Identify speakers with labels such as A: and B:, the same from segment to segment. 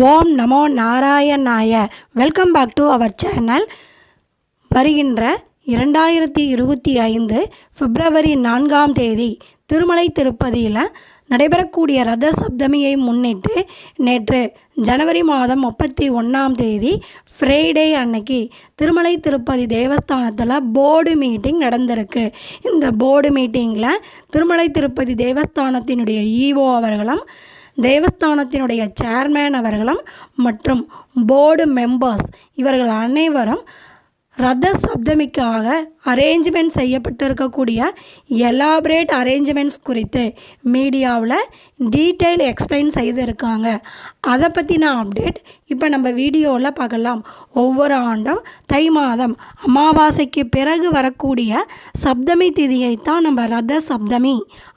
A: ஓம் நமோ நாராயணாய. Welcome back to our channel வருகின்ற இரண்டாயிரத்தி இருபத்தி ஐந்து பிப்ரவரி நான்காம் தேதி திருமலை திருப்பதியில் நடைபெறக்கூடிய ரத சப்தமியை முன்னிட்டு நேற்று ஜனவரி மாதம் முப்பத்தி ஒன்றாம் தேதி ஃப்ரைடே அன்னைக்கு திருமலை திருப்பதி தேவஸ்தானத்தில் போர்டு மீட்டிங் நடந்திருக்கு. இந்த போர்டு மீட்டிங்கில் திருமலை திருப்பதி தேவஸ்தானத்தினுடைய ஈஓ அவர்களும் தேவஸ்தானத்தினுடைய சேர்மேன் அவர்களும் மற்றும் போர்டு மெம்பர்ஸ் இவர்கள் அனைவரும் ரத சப்தமிக்காக அரேஞ்ச்மெண்ட் செய்யப்பட்டிருக்கக்கூடிய எலாபரேட் அரேஞ்ச்மெண்ட்ஸ் குறித்து மீடியாவில் டீட்டெயில் எக்ஸ்பிளைன் செய்திருக்காங்க. அதை பற்றின அப்டேட் இப்போ நம்ம வீடியோவில் பார்க்கலாம். ஒவ்வொரு ஆண்டும் தை மாதம் அமாவாசைக்கு பிறகு வரக்கூடிய சப்தமி திதியை தான் நம்ம ரத சப்தமி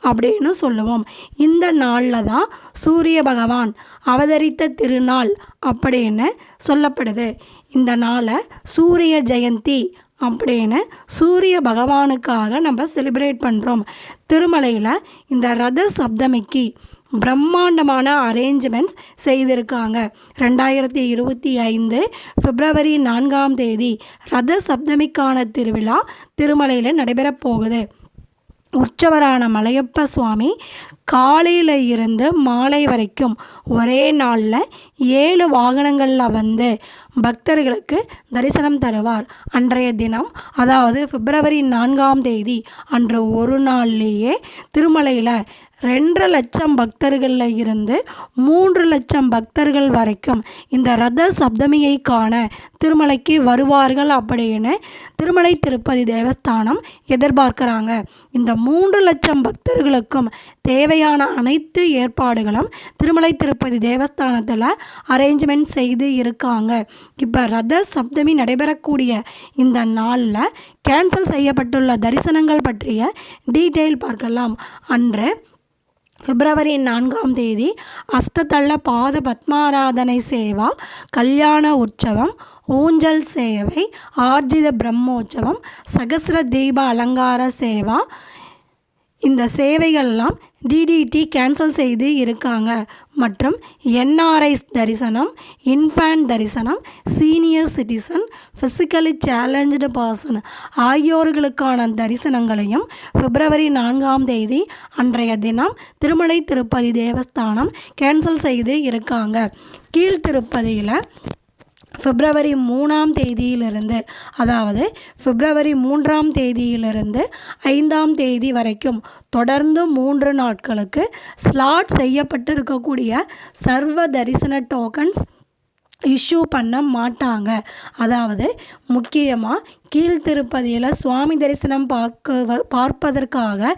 A: அப்படின்னு சொல்லுவோம். இந்த நாளில் தான் சூரிய பகவான் அவதரித்த திருநாள் அப்படின்னு சொல்லப்படுது. இந்த நாளை சூரிய ஜெயந்தி அப்படின்னு சூரிய பகவானுக்காக நம்ம செலிப்ரேட் பண்ணுறோம் திருமலையில் இந்த ரத சப்தமிக்கு பிரம்மாண்டமான அரேஞ்ச்மெண்ட்ஸ் செய்திருக்காங்க. ரெண்டாயிரத்தி இருபத்தி ஐந்து பிப்ரவரி நான்காம் தேதி ரத சப்தமிக்கான திருவிழா திருமலையில் நடைபெறப் போகுது. உற்சவரான மலையப்ப சுவாமி காலையில் இருந்து மாலை வரைக்கும் ஒரே நாளில் ஏழு வாகனங்களில் வந்து பக்தர்களுக்கு தரிசனம் தருவார். அன்றைய தினம் அதாவது பிப்ரவரி நான்காம் தேதி அன்று ஒரு நாள்லேயே திருமலையில் ரெண்டரை லட்சம் பக்தர்களில் இருந்து மூன்று லட்சம் பக்தர்கள் வரைக்கும் இந்த ரத சப்தமியை காண திருமலைக்கு வருவார்கள் அப்படின்னு திருமலை திருப்பதி தேவஸ்தானம் எதிர்பார்க்குறாங்க. இந்த மூன்று லட்சம் பக்தர்களுக்கும் தேவையான அனைத்து ஏற்பாடுகளும் திருமலை திருப்பதி தேவஸ்தானத்தில் அரேஞ்ச்மெண்ட் செய்து இருக்காங்க. இப்போ ரத சப்தமி நடைபெறக்கூடிய இந்த நாளில் கேன்சல் செய்யப்பட்டுள்ள தரிசனங்கள் பற்றிய டீட்டெயில் பார்க்கலாம். அன்று பிப்ரவரி நான்காம் தேதி அஷ்டதள்ள பாத பத்மாராதனை சேவா கல்யாண உற்சவம் ஊஞ்சல் சேவை ஆர்ஜித பிரம்மோற்சவம் சகசிர தீப அலங்கார சேவா இந்த சேவைகள்லாம் டிடிடி கேன்சல் செய்து இருக்காங்க. மற்றும் என்ஆர்ஐஸ் தரிசனம் இன்ஃபேண்ட் தரிசனம் senior citizen physically challenged person ஆகியோர்களுக்கான தரிசனங்களையும் பிப்ரவரி நான்காம் தேதி அன்றைய தினம் திருமலை திருப்பதி தேவஸ்தானம் கேன்சல் செய்து இருக்காங்க. கீழ்த்திருப்பதியில் பிப்ரவரி மூணாம் தேதியிலிருந்து அதாவது பிப்ரவரி மூன்றாம் தேதியிலிருந்து ஐந்தாம் தேதி வரைக்கும் தொடர்ந்து மூன்று நாட்களுக்கு ஸ்லாட் செய்யப்பட்டு இருக்கக்கூடிய சர்வ தரிசன டோக்கன்ஸ் இஷ்யூ பண்ண மாட்டாங்க. அதாவது முக்கியமாக கீழ்த்திருப்பதியில் சுவாமி தரிசனம் பார்க்க பார்ப்பதற்காக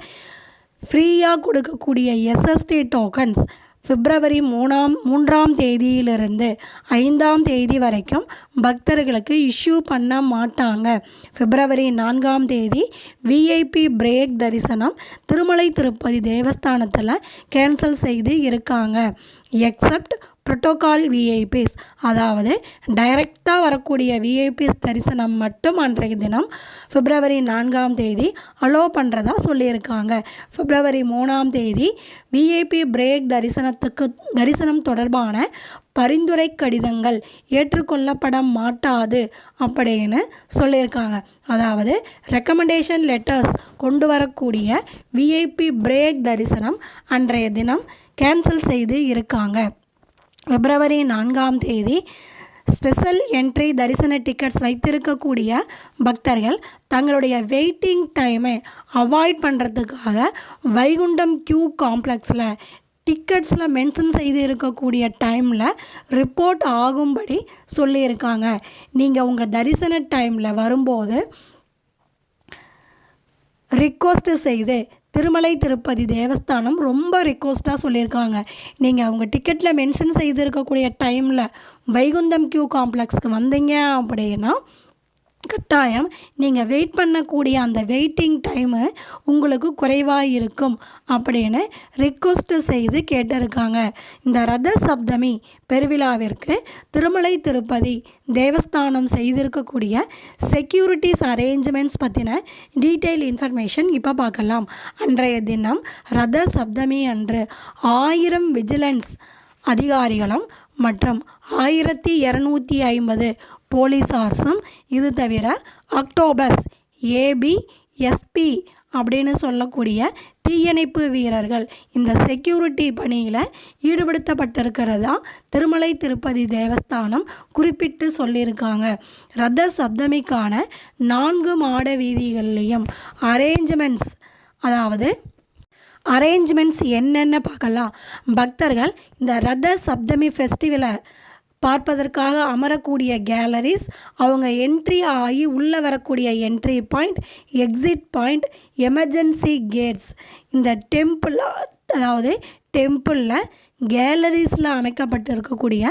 A: ஃப்ரீயாக கொடுக்கக்கூடிய எஸ்எஸ்டி டோக்கன்ஸ் பிப்ரவரி மூணாம் மூன்றாம் தேதியிலிருந்து ஐந்தாம் தேதி வரைக்கும் பக்தர்களுக்கு இஷ்யூ பண்ண மாட்டாங்க. பிப்ரவரி நான்காம் தேதி விஐபி பிரேக் தரிசனம் திருமலை திருப்பதி தேவஸ்தானத்தில் கேன்சல் செய்து இருக்காங்க. எக்ஸப்ட் ப்ரோட்டோகால் விஐபிஸ் அதாவது டைரெக்டாக வரக்கூடிய விஐபிஸ் தரிசனம் மட்டும் அன்றைய தினம் பிப்ரவரி நான்காம் தேதி அலோ பண்ணுறதா சொல்லியிருக்காங்க. பிப்ரவரி மூணாம் தேதி விஐபி பிரேக் தரிசனத்துக்கு தரிசனம் தொடர்பான பரிந்துரை கடிதங்கள் ஏற்றுக்கொள்ளப்பட மாட்டாது அப்படின்னு சொல்லியிருக்காங்க. அதாவது ரெக்கமெண்டேஷன் லெட்டர்ஸ் கொண்டு வரக்கூடிய விஐபி பிரேக் தரிசனம் அன்றைய தினம் கேன்சல் செய்து இருக்காங்க. பிப்ரவரி நான்காம் தேதி ஸ்பெஷல் என்ட்ரி தரிசன டிக்கெட்ஸ் வைத்திருக்கக்கூடிய பக்தர்கள் தங்களுடைய வெயிட்டிங் டைமை அவாய்ட் பண்ணுறதுக்காக வைகுண்டம் கியூ காம்ப்ளெக்ஸில் டிக்கெட்ஸில் மென்ஷன் செய்து இருக்கக்கூடிய டைமில் ரிப்போர்ட் ஆகும்படி சொல்லியிருக்காங்க. நீங்கள் உங்கள் தரிசன டைமில் வரும்போது ரிக்வஸ்ட்டு செய்து திருமலை திருப்பதி தேவஸ்தானம் ரொம்ப ரிக்வஸ்ட்டாக சொல்லியிருக்காங்க. நீங்கள் அவங்க டிக்கெட்டில் மென்ஷன் செய்திருக்கக்கூடிய டைமில் வைகுந்தம் கியூ காம்ப்ளெக்ஸ்க்கு வந்தீங்க அப்படின்னா கட்டாயம் நீங்கள் வெயிட் பண்ணக்கூடிய அந்த வெயிட்டிங் டைமு உங்களுக்கு குறைவாக இருக்கும் அப்படின்னு ரிக்வஸ்ட்டு செய்து கேட்டிருக்காங்க. இந்த ரத சப்தமி பெருவிழாவிற்கு திருமலை திருப்பதி தேவஸ்தானம் செய்திருக்கக்கூடிய செக்யூரிட்டிஸ் அரேஞ்ச்மெண்ட்ஸ் பற்றின டீட்டெயில் இன்ஃபர்மேஷன் இப்போ பார்க்கலாம். அன்றைய தினம் ரத சப்தமி அன்று ஆயிரம் விஜிலன்ஸ் அதிகாரிகளும் மற்றும் ஆயிரத்தி இரநூத்தி ஐம்பது போலீஸார்ஸும் இது தவிர அக்டோபஸ் ஏபி எஸ்பி அப்படின்னு சொல்லக்கூடிய தீயணைப்பு வீரர்கள் இந்த செக்யூரிட்டி பணியில் ஈடுபடுத்தப்பட்டிருக்கிறதா திருமலை திருப்பதி தேவஸ்தானம் குறிப்பிட்டு சொல்லியிருக்காங்க. ரத சப்தமிக்கான நான்கு மாட வீதிகள்லேயும் அரேஞ்ச்மெண்ட்ஸ் அதாவது அரேஞ்ச்மெண்ட்ஸ் என்னென்ன பார்க்கலாம்? பக்தர்கள் இந்த ரத சப்தமி ஃபெஸ்டிவலை பார்ப்பதற்காக அமரக்கூடிய கேலரிஸ் அவங்க என்ட்ரி ஆகி உள்ளே வரக்கூடிய entry point exit point emergency gates இந்த டெம்பிள் அதாவது டெம்பிளில் கேலரிஸில் அமைக்கப்பட்டு இருக்கக்கூடிய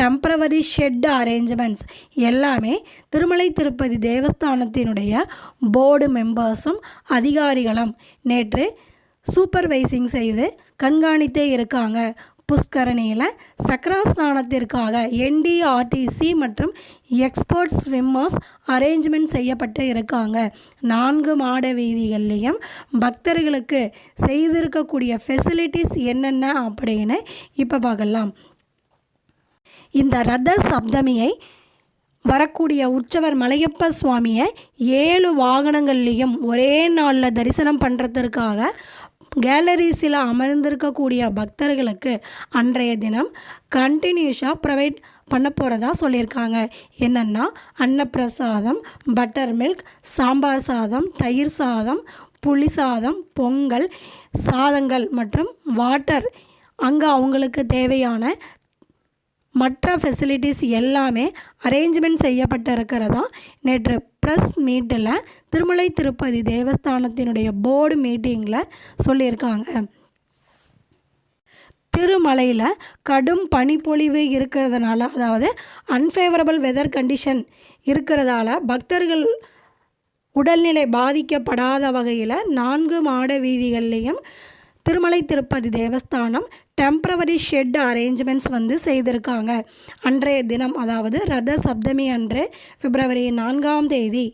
A: டெம்ப்ரவரி ஷெட் அரேஞ்ச்மெண்ட்ஸ் எல்லாமே திருமலை திருப்பதி தேவஸ்தானத்தினுடைய போர்டு மெம்பர்ஸும் அதிகாரிகளும் நேற்று சூப்பர்வைசிங் செய்து கண்காணித்தே இருக்காங்க. புஷ்கரணியில் சக்ரா ஸ்நானத்திற்காக என்டிஆர்டிசி மற்றும் எக்ஸ்போர்ட் ஸ்விம்மர்ஸ் அரேஞ்ச்மெண்ட் செய்யப்பட்டு இருக்காங்க. நான்கு மாட வீதிகள்லேயும் பக்தர்களுக்கு செய்திருக்கக்கூடிய ஃபெசிலிட்டிஸ் என்னென்ன அப்படின்னு இப்போ பார்க்கலாம். இந்த ரத சப்தமியை வரக்கூடிய உற்சவர் மலையப்ப சுவாமியை ஏழு வாகனங்கள்லேயும் ஒரே நாளில் தரிசனம் பண்ணுறதுக்காக கேலரிஸில் அமர்ந்திருக்கக்கூடிய பக்தர்களுக்கு அன்றைய தினம் கண்டினியூஸாக ப்ரொவைட் பண்ண போகிறதா சொல்லியிருக்காங்க. என்னென்னா அன்னப்பிரசாதம் பட்டர் மில்க் சாம்பார் சாதம் தயிர் சாதம் புளி சாதம் பொங்கல் சாதங்கள் மற்றும் வாட்டர் அங்கே அவங்களுக்கு தேவையான மற்ற ஃபெசிலிட்டிஸ் எல்லாமே அரேஞ்ச்மெண்ட் செய்யப்பட்டிருக்கிறதா? நேற்று ப்ரெஸ் மீட்டில் திருமலை திருப்பதி தேவஸ்தானத்தினுடைய போர்டு மீட்டிங்கில் சொல்லியிருக்காங்க. திருமலையில் கடும் பனிப்பொழிவு இருக்கிறதுனால அதாவது அன்ஃபேவரபிள் வெதர் கண்டிஷன் இருக்கிறதால பக்தர்கள் உடல்நிலை பாதிக்கப்படாத வகையில் நான்கு மாட வீதிகள்லேயும் Tirumala Tirupati Devasthanam temporary shed arrangements வந்து செய்திருக்காங்க. அன்றைய தினம் அதாவது ரத சப்தமி அன்று பிப்ரவரி நான்காம் தேதி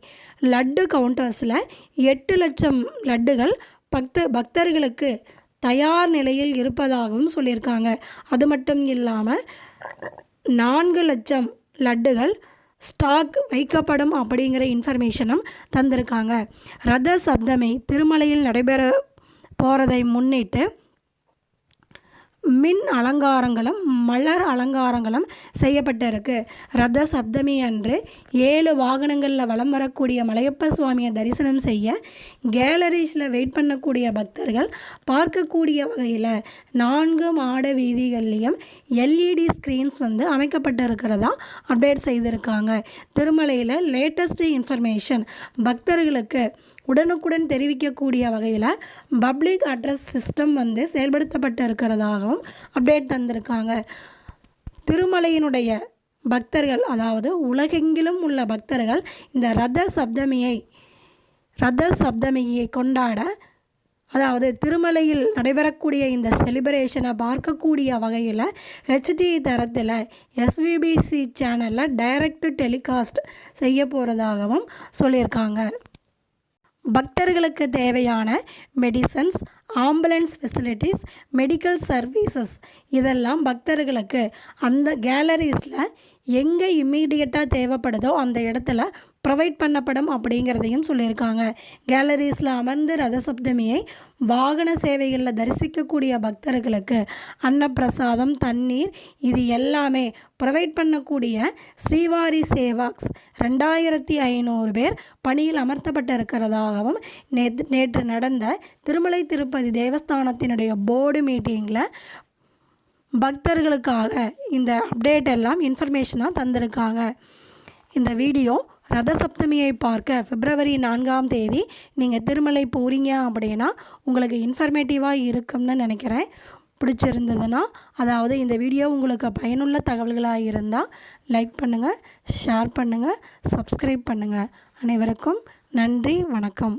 A: லட்டு கவுண்டர்ஸில் எட்டு லட்சம் லட்டுகள் பக்த பக்தர்களுக்கு தயார் நிலையில் இருப்பதாகவும் சொல்லியிருக்காங்க. அது மட்டும் இல்லாமல் நான்கு லட்சம் லட்டுகள் ஸ்டாக் வைக்கப்படும் அப்படிங்கிற இன்ஃபர்மேஷனும் தந்திருக்காங்க. ரத சப்தமி திருமலையில் நடைபெற போகிறதை முன்னிட்டு மின் அலங்காரங்களும் மலர் அலங்காரங்களும் செய்யப்பட்டிருக்கு. ரத சப்தமி அன்று ஏழு வாகனங்களில் வலம் வரக்கூடிய மலையப்ப சுவாமியை தரிசனம் செய்ய கேலரிஸில் வெயிட் பண்ணக்கூடிய பக்தர்கள் பார்க்கக்கூடிய வகையில் நான்கு மாட வீதிகள்லேயும் எல்இடி ஸ்க்ரீன்ஸ் வந்து அமைக்கப்பட்டிருக்கிறதா அப்டேட் செய்திருக்காங்க. திருமலையில் லேட்டஸ்ட் இன்ஃபர்மேஷன் பக்தர்களுக்கு உடனுக்குடன் தெரிவிக்கக்கூடிய வகையில் பப்ளிக் அட்ரஸ் சிஸ்டம் வந்து செயல்படுத்தப்பட்டு இருக்கிறதாகவும் அப்டேட் தந்திருக்காங்க. திருமலையினுடைய பக்தர்கள் அதாவது உலகெங்கிலும் உள்ள பக்தர்கள் இந்த ரத சப்தமியை ரத சப்தமியை கொண்டாட அதாவது திருமலையில் நடைபெறக்கூடிய இந்த செலிப்ரேஷனை பார்க்கக்கூடிய வகையில் ஹெச்டி தரத்தில் எஸ்விபிசி சேனலில் டைரக்ட் டெலிகாஸ்ட் செய்ய போகிறதாகவும் சொல்லியிருக்காங்க. பக்தர்களுக்கு தேவையான medicines ambulance facilities medical services இதெல்லாம் பக்தர்களுக்கு அந்த கேலரிஸில் எங்கே இம்மீடியட்டாக தேவைப்படுதோ அந்த இடத்துல ப்ரொவைட் பண்ணப்படும் அப்படிங்கிறதையும் சொல்லியிருக்காங்க. கேலரிஸில் அமர்ந்து ரதசப்தமியை வாகன சேவைகளில் தரிசிக்கக்கூடிய பக்தர்களுக்கு அன்னப்பிரசாதம் தண்ணீர் இது எல்லாமே ப்ரொவைட் பண்ணக்கூடிய ஸ்ரீவாரி சேவாக்ஸ் ரெண்டாயிரத்தி ஐநூறு பேர் பணியில் அமர்த்தப்பட்டு இருக்கிறதாகவும் நேற்று நேற்று நடந்த திருமலை திருப்பதி தேவஸ்தானத்தினுடைய போர்டு மீட்டிங்கில் பக்தர்களுக்காக இந்த அப்டேட் எல்லாம் இன்ஃபர்மேஷனாக தந்திருக்காங்க. இந்த வீடியோ ரதசப்தமியை பார்க்க பிப்ரவரி நான்காம் தேதி நீங்கள் திருமலை போகிறீங்க அப்படின்னா உங்களுக்கு இன்ஃபர்மேட்டிவாக இருக்கும்னு நினைக்கிறேன். பிடிச்சிருந்ததுன்னா அதாவது இந்த வீடியோ உங்களுக்கு பயனுள்ள தகவல்களாக இருந்தால் லைக் பண்ணுங்கள் ஷேர் பண்ணுங்கள் சப்ஸ்கிரைப் பண்ணுங்கள் அனைவருக்கும் நன்றி வணக்கம்.